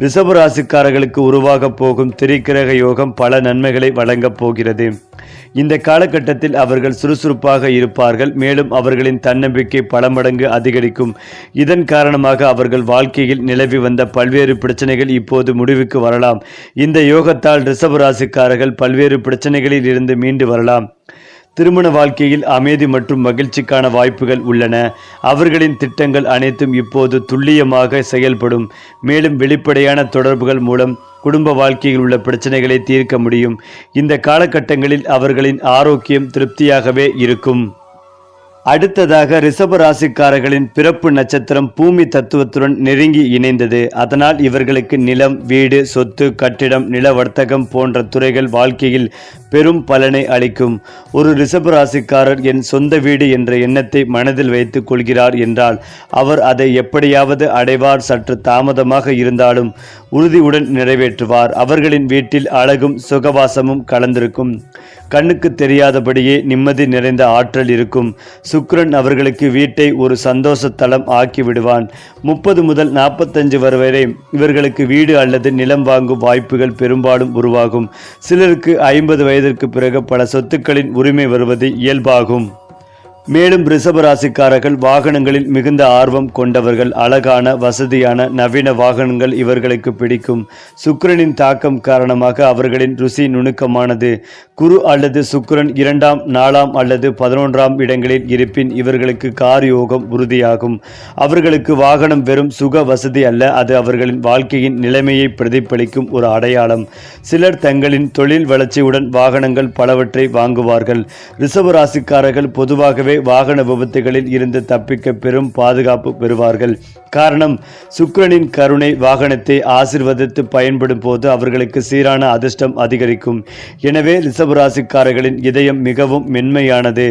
ரிஷபராசிக்காரர்களுக்கு உருவாகப் போகும் திரிக்கிரக யோகம் பல நன்மைகளை வழங்கப் போகிறது. இந்த காலகட்டத்தில் அவர்கள் சுறுசுறுப்பாக இருப்பார்கள். மேலும் அவர்களின் தன்னம்பிக்கை பல மடங்கு அதிகரிக்கும். இதன் காரணமாக அவர்கள் வாழ்க்கையில் நிலவி வந்த பல்வேறு பிரச்சனைகள் இப்போது முடிவுக்கு வரலாம். இந்த யோகத்தால் ரிஷபராசிக்காரர்கள் பல்வேறு பிரச்சனைகளில் இருந்து மீண்டு வரலாம். திருமண வாழ்க்கையில் அமைதி மற்றும் மகிழ்ச்சிக்கான வாய்ப்புகள் உள்ளன. அவர்களின் திட்டங்கள் அனைத்தும் இப்போது துல்லியமாக செயல்படும். மேலும் வெளிப்படையான தொடர்புகள் மூலம் குடும்ப வாழ்க்கையில் உள்ள பிரச்சனைகளை தீர்க்க முடியும். இந்த காலகட்டங்களில் அவர்களின் ஆரோக்கியம் திருப்தியாகவே இருக்கும். அடுத்ததாக ரிஷப ராசிக்காரர்களின் பிறப்பு நட்சத்திரம் பூமி தத்துவத்துடன் நெருங்கி இணைந்தது. அதனால் இவர்களுக்கு நிலம் வீடு சொத்து கட்டிடம் நில வர்த்தகம் போன்ற துறைகள் வாழ்க்கையில் பெரும் பலனை அளிக்கும். ஒரு ரிஷப ராசிக்காரர் என் சொந்த வீடு என்ற எண்ணத்தை மனதில் வைத்துக் கொள்கிறார் என்றால் அவர் அதை எப்படியாவது அடைவார் சற்று தாமதமாக இருந்தாலும் உறுதியுடன் நிறைவேற்றுவார். அவர்களின் வீட்டில் அழகும் சுகவாசமும் கலந்திருக்கும். கண்ணுக்கு தெரியாதபடியே நிம்மதி நிறைந்த ஆற்றல் இருக்கும். சுக்ரன் அவர்களுக்கு வீட்டை ஒரு சந்தோஷ ஆக்கிவிடுவான் ஆக்கி விடுவான். முப்பது முதல் நாற்பத்தஞ்சு வரை இவர்களுக்கு வீடு அல்லது நிலம் வாங்கும் வாய்ப்புகள் பெரும்பாலும் உருவாகும். சிலருக்கு ஐம்பது வயதிற்கு பிறகு பல சொத்துக்களின் உரிமை வருவது இயல்பாகும். மேலும் ரிஷபராசிக்காரர்கள் வாகனங்களில் மிகுந்த ஆர்வம் கொண்டவர்கள் அழகான வசதியான நவீன வாகனங்கள் இவர்களுக்கு பிடிக்கும். சுக்கரனின் தாக்கம் காரணமாக அவர்களின் ருசி நுணுக்கமானது. குரு அல்லது சுக்கிரன் இரண்டாம் நாலாம் அல்லது பதினொன்றாம் இடங்களில் இருப்பின் இவர்களுக்கு கார் யோகம் உறுதியாகும். அவர்களுக்கு வாகனம் வெறும் சுக வசதி அல்ல அது அவர்களின் வாழ்க்கையின் நிலைமையை பிரதிபலிக்கும் ஒரு அடையாளம். சிலர் தங்களின் தொழில் வளர்ச்சியுடன் வாகனங்கள் பலவற்றை வாங்குவார்கள். ரிஷபராசிக்காரர்கள் பொதுவாகவே வாகன விபத்துகளில் இருந்து தப்பிக்க பெரும் பாதுகாப்பு பெறுவார்கள். காரணம் சுக்கிரனின் கருணை வாகனத்தை ஆசிர்வதித்து பயன்படும் போது அவர்களுக்கு சீரான அதிர்ஷ்டம் அதிகரிக்கும். எனவே ரிஷபராசிக்காரர்களின் இதயம் மிகவும் மென்மையானது.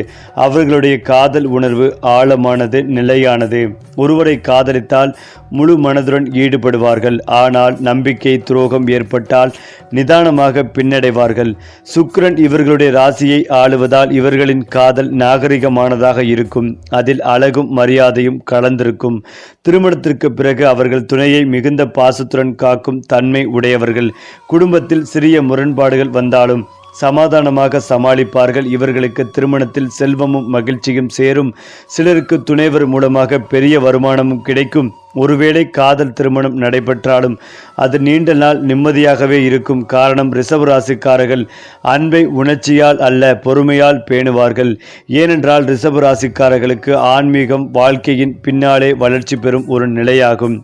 அவர்களுடைய காதல் உணர்வு ஆழமானது நிலையானது. ஒருவரை காதலித்தால் முழு மனதுடன் ஈடுபடுவார்கள். ஆனால் நம்பிக்கை துரோகம் ஏற்பட்டால் நிதானமாக பின்னடைவார்கள். சுக்கிரன் இவர்களுடைய ராசியை ஆளுவதால் இவர்களின் காதல் நாகரிகமானதாக இருக்கும். அதில் அழகும் மரியாதையும் கலந்திருக்கும். திருமணத்திற்கு பிறகு அவர்கள் துணையை மிகுந்த பாசத்துடன் காக்கும் தன்மை உடையவர்கள். குடும்பத்தில் சிறிய முரண்பாடுகள் வந்தாலும் சமாதானமாக சமாளிப்பார்கள். இவர்களுக்கு திருமணத்தில் செல்வமும் மகிழ்ச்சியும் சேரும். சிலருக்கு துணைவர் மூலமாக பெரிய வருமானமும் கிடைக்கும். ஒருவேளை காதல் திருமணம் நடைபெற்றாலும் அது நீண்ட நாள் நிம்மதியாகவே இருக்கும். காரணம் ரிசர்வ் ராசிக்காரர்கள் அன்பை உணர்ச்சியால் அல்ல பொறுமையால் பேணுவார்கள். ஏனென்றால் ரிசர்வ் ராசிக்காரர்களுக்கு ஆன்மீகம் வாழ்க்கையின் பின்னாலே வளர்ச்சி பெறும் ஒரு நிலையாகும்.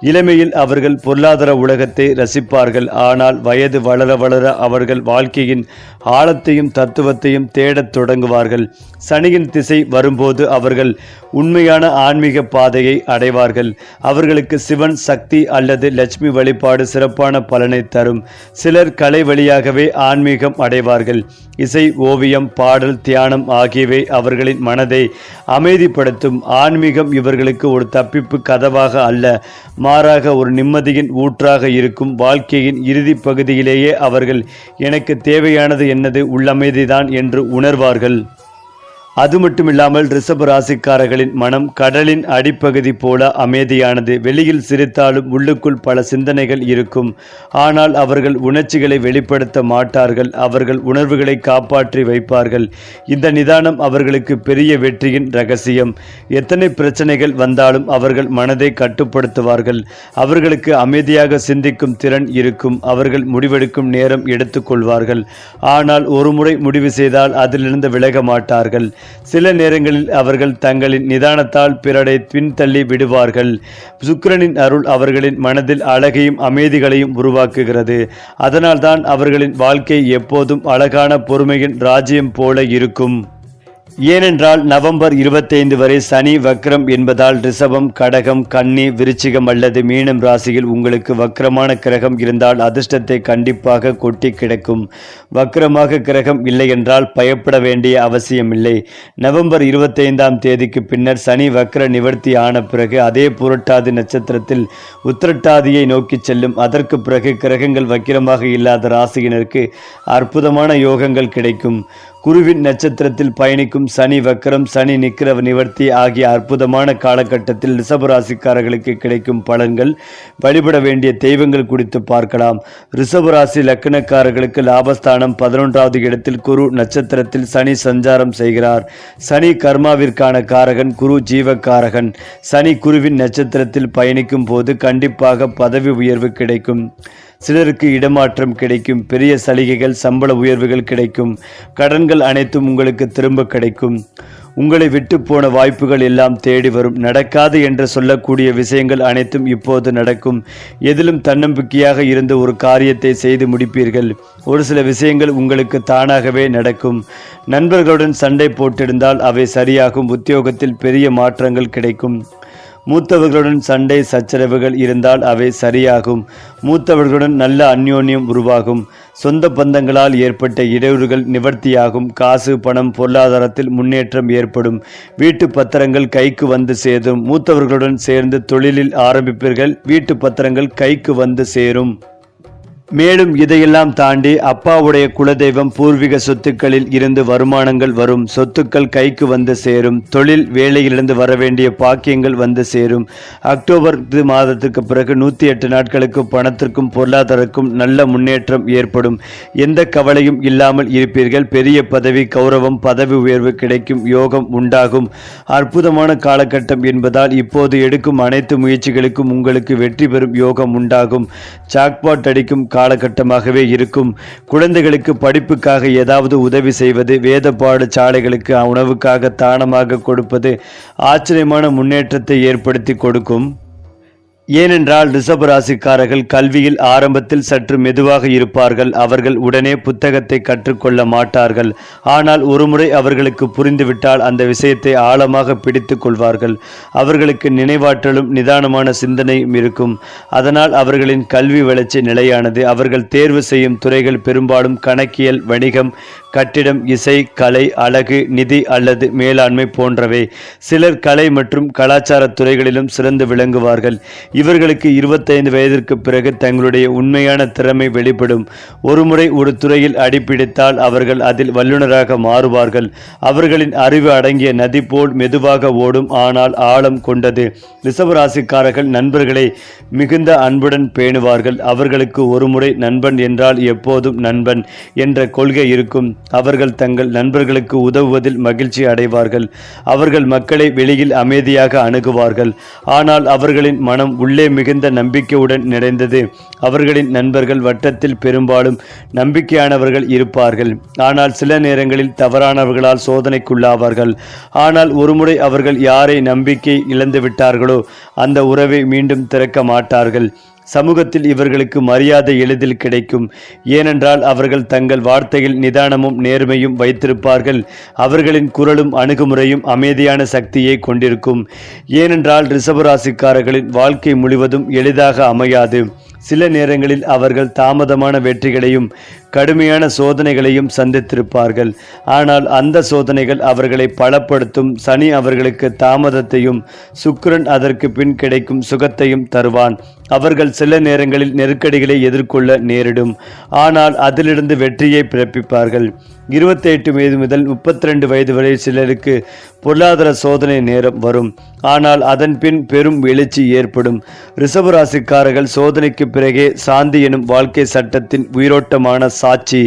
இளமையில் அவர்கள் பொருளாதார உலகத்தை ரசிப்பார்கள். ஆனால் வயது வளர வளர அவர்கள் வாழ்க்கையின் ஆழத்தையும் தத்துவத்தையும் தேடத் தொடங்குவார்கள். சனியின் திசை வரும்போது அவர்கள் உண்மையான ஆன்மீக பாதையை அடைவார்கள். அவர்களுக்கு சிவன் சக்தி அல்லது லட்சுமி வழிபாடு சிறப்பான பலனை தரும். சிலர் கலை வழியாகவே ஆன்மீகம் அடைவார்கள். இசை ஓவியம் பாடல் தியானம் ஆகியவை அவர்களின் மனதை அமைதிப்படுத்தும். ஆன்மீகம் இவர்களுக்கு ஒரு தப்பிப்பு கதவாக அல்ல. மாறாக ஒரு நிம்மதியின் ஊற்றாக இருக்கும் வாழ்க்கையின் இறுதி பகுதியிலேயே அவர்கள் எனக்கு தேவையானது என்னது? உள்ளமைதிதான் என்று உணர்வார்கள். அது மட்டும் இல்லாமல் ரிஷப ராசிக்காரர்களின் மனம் கடலின் அடிப்பகுதி போல அமைதியானது. வெளியில் சிரித்தாலும் உள்ளுக்குள் பல சிந்தனைகள் இருக்கும். ஆனால் அவர்கள் உணர்ச்சிகளை வெளிப்படுத்த மாட்டார்கள். அவர்கள் உணர்வுகளை காப்பாற்றி வைப்பார்கள். இந்த நிதானம் அவர்களுக்கு பெரிய வெற்றியின் ரகசியம். எத்தனை பிரச்சனைகள் வந்தாலும் அவர்கள் மனதை கட்டுப்படுத்துவார்கள். அவர்களுக்கு அமைதியாக சிந்திக்கும் திறன் இருக்கும். அவர்கள் முடிவெடுக்கும் நேரம் எடுத்துக்கொள்வார்கள் ஆனால் ஒருமுறை முடிவு செய்தால் அதிலிருந்து விலக மாட்டார்கள். சில நேரங்களில் அவர்கள் தங்களின் நிதானத்தால் பிறரை பின்தள்ளி விடுவார்கள். சுக்கிரனின் அருள் அவர்களின் மனதில் அழகையும் அமைதிகளையும் உருவாக்குகிறது. அதனால்தான் அவர்களின் வாழ்க்கை எப்போதும் அழகான பொறுமையின் ராஜ்யம் போல இருக்கும். ஏனென்றால் நவம்பர் இருபத்தைந்து வரை சனி வக்ரம் என்பதால் ரிஷபம் கடகம் கன்னி விருச்சிகம் அல்லது மீனம் ராசியில் உங்களுக்கு வக்ரமான கிரகம் இருந்தால் அதிர்ஷ்டத்தை கண்டிப்பாக கொட்டி கிடக்கும். வக்ரமாக கிரகம் இல்லை என்றால் பயப்பட வேண்டிய அவசியமில்லை நவம்பர் இருபத்தைந்தாம் தேதிக்கு பின்னர் சனி வக்ர நிவர்த்தி ஆன பிறகு அதே புரட்டாதி நட்சத்திரத்தில் உத்திரட்டாதியை நோக்கி செல்லும். அதற்கு பிறகு கிரகங்கள் வக்கிரமாக இல்லாத ராசியினருக்கு அற்புதமான யோகங்கள் கிடைக்கும். குருவின் நட்சத்திரத்தில் பயணிக்கும் சனி வக்கரம் சனி நிக்கிர நிவர்த்தி ஆகிய அற்புதமான காலகட்டத்தில் ரிஷபராசிக்காரர்களுக்கு கிடைக்கும் பலன்கள் வழிபட வேண்டிய தெய்வங்கள் குறித்து பார்க்கலாம். ரிஷபராசி லக்னக்காரர்களுக்கு லாபஸ்தானம் பதினொன்றாவது இடத்தில் குரு நட்சத்திரத்தில் சனி சஞ்சாரம் செய்கிறார். சனி கர்மாவிற்கான காரகன் குரு ஜீவக்காரகன். சனி குருவின் நட்சத்திரத்தில் பயணிக்கும் போது கண்டிப்பாக பதவி உயர்வு கிடைக்கும். சிலருக்கு இடமாற்றம் கிடைக்கும் பெரிய சலுகைகள் சம்பள உயர்வுகள் கிடைக்கும் கடன்கள் அனைத்தும் உங்களுக்கு திரும்ப கிடைக்கும். உங்களை விட்டு போன வாய்ப்புகள் எல்லாம் தேடி வரும். நடக்காது என்று சொல்லக்கூடிய விஷயங்கள் அனைத்தும் இப்போது நடக்கும். எதிலும் தன்னம்பிக்கையாக இருந்த ஒரு காரியத்தை செய்து முடிப்பீர்கள். ஒரு சில விஷயங்கள் உங்களுக்கு தானாகவே நடக்கும். நண்பர்களுடன் சண்டை போட்டிருந்தால் அவை சரியாகும். உத்தியோகத்தில் பெரிய மாற்றங்கள் கிடைக்கும். மூத்தவர்களுடன் சண்டை சச்சரவுகள் இருந்தால் அவை சரியாகும். மூத்தவர்களுடன் நல்ல அந்யோன்யம் உருவாகும். சொந்த பந்தங்களால் ஏற்பட்ட இடையூறுகள் நிவர்த்தியாகும். காசு பணம் பொருளாதாரத்தில் முன்னேற்றம் ஏற்படும். வீட்டு பத்திரங்கள் கைக்கு வந்து சேரும். மூத்தவர்களுடன் சேர்ந்து தொழிலில் ஆரம்பிப்பீர்கள். வீட்டு பத்திரங்கள் கைக்கு வந்து சேரும். மேலும் இதையெல்லாம் தாண்டி அப்பாவுடைய குலதெய்வம் பூர்வீக சொத்துக்களில் இருந்து வருமானங்கள் வரும் சொத்துக்கள் கைக்கு வந்து சேரும் தொழில் வேலையிலிருந்து வர வேண்டிய பாக்கியங்கள் வந்து சேரும். அக்டோபர் மாதத்துக்கு பிறகு நூற்றி எட்டு நாட்களுக்கு பணத்திற்கும் பொருளாதாரக்கும் நல்ல முன்னேற்றம் ஏற்படும். எந்த கவலையும் இல்லாமல் இருப்பீர்கள். பெரிய பதவி கௌரவம் பதவி உயர்வு கிடைக்கும் யோகம் உண்டாகும். அற்புதமான காலகட்டம் என்பதால் இப்போது எடுக்கும் அனைத்து முயற்சிகளுக்கும் உங்களுக்கு வெற்றி பெறும் யோகம் உண்டாகும். சாக்பாட் அடிக்கும் காலகட்டமாகவே இருக்கும். குழந்தைகளுக்கு படிப்புக்காக ஏதாவது உதவி செய்வது வேத பாடசாலைகளுக்கு உணவுக்காக தானமாக கொடுப்பது ஆச்சரியமான முன்னேற்றத்தை ஏற்படுத்தி கொடுக்கும். ஏனென்றால் ரிஷபராசிக்காரர்கள் கல்வியில் ஆரம்பத்தில் சற்று மெதுவாக இருப்பார்கள். அவர்கள் உடனே புத்தகத்தை கற்றுக்கொள்ள மாட்டார்கள். ஆனால் ஒருமுறை அவர்களுக்கு புரிந்துவிட்டால் அந்த விஷயத்தை ஆழமாக பிடித்து கொள்வார்கள். அவர்களுக்கு நினைவாற்றலும் நிதானமான சிந்தனையும் இருக்கும். அதனால் அவர்களின் கல்வி வளர்ச்சி நிலையானது. அவர்கள் தேர்வு செய்யும் துறைகள் பெரும்பாலும் கணக்கியல் வணிகம் கட்டிடம் இசை கலை அழகு நிதி அல்லது மேலாண்மை போன்றவை. சிலர் கலை மற்றும் கலாச்சார துறைகளிலும் சிறந்து விளங்குவார்கள். இவர்களுக்கு இருபத்தைந்து வயதிற்கு பிறகு தங்களுடைய உண்மையான திறமை வெளிப்படும். ஒருமுறை ஒரு துறையில் அடிப்பிடித்தால் அவர்கள் அதில் வல்லுநராக மாறுவார்கள். அவர்களின் அறிவு அடங்கிய நதி போல் மெதுவாக ஓடும் ஆனால் ஆழம் கொண்டது. ரிசவராசிக்காரர்கள் நண்பர்களை மிகுந்த அன்புடன் பேணுவார்கள். அவர்களுக்கு ஒருமுறை நண்பன் என்றால் எப்போதும் நண்பன் என்ற கொள்கை இருக்கும். அவர்கள் தங்கள் நண்பர்களுக்கு உதவுவதில் மகிழ்ச்சி அடைவார்கள். அவர்கள் மக்களை வெளியில் அமைதியாக அணுகுவார்கள். ஆனால் அவர்களின் மனம் உள்ளே மிகுந்த நம்பிக்கையுடன் நிறைந்தது. அவர்களின் நண்பர்கள் வட்டத்தில் பெரும்பாலும் நம்பிக்கையானவர்கள் இருப்பார்கள். ஆனால் சில நேரங்களில் தவறானவர்களால் சோதனைக்குள்ளாவார்கள். ஆனால் ஒருமுறை அவர்கள் யாரை நம்பிக்கை இழந்து விட்டார்களோ அந்த உறவை மீண்டும் திறக்க மாட்டார்கள். சமூகத்தில் இவர்களுக்கு மரியாதை எளிதில் கிடைக்கும். ஏனென்றால் அவர்கள் தங்கள் வார்த்தையில் நிதானமும் நேர்மையும் வைத்திருப்பார்கள். அவர்களின் குரலும் அணுகுமுறையும் அமைதியான சக்தியை கொண்டிருக்கும். ஏனென்றால் ரிசபராசிக்காரர்களின் வாழ்க்கை முழுவதும் எளிதாக அமையாது. சில நேரங்களில் அவர்கள் தாமதமான வெற்றிகளையும் கடுமையான சோதனைகளையும் சந்தித்திருப்பார்கள். ஆனால் அந்த சோதனைகள் அவர்களை பலப்படுத்தும் சனி அவர்களுக்கு தாமதத்தையும் சுக்கிரன் அதற்கு பின் கிடைக்கும் சுகத்தையும் தருவான். அவர்கள் சில நேரங்களில் நெருக்கடிகளை எதிர்கொள்ள நேரிடும். ஆனால் அதிலிருந்து வெற்றியை பிறப்பிப்பார்கள். இருபத்தி எட்டு வயது முதல் முப்பத்தி ரெண்டு வயது வரை சிலருக்கு பொருளாதார சோதனை நேரம் வரும். ஆனால் அதன் பின் பெரும் எழுச்சி ஏற்படும். ரிஷபராசிக்காரர்கள் சோதனைக்கு பிறகே சாந்தி எனும் வாழ்க்கை சட்டத்தின் உயிரோட்டமான சாட்சி.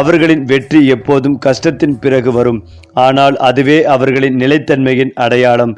அவர்களின் வெற்றி எப்போதும் கஷ்டத்தின் பிறகு வரும். ஆனால் அதுவே அவர்களின் நிலைத்தன்மையின் அடையாளம்.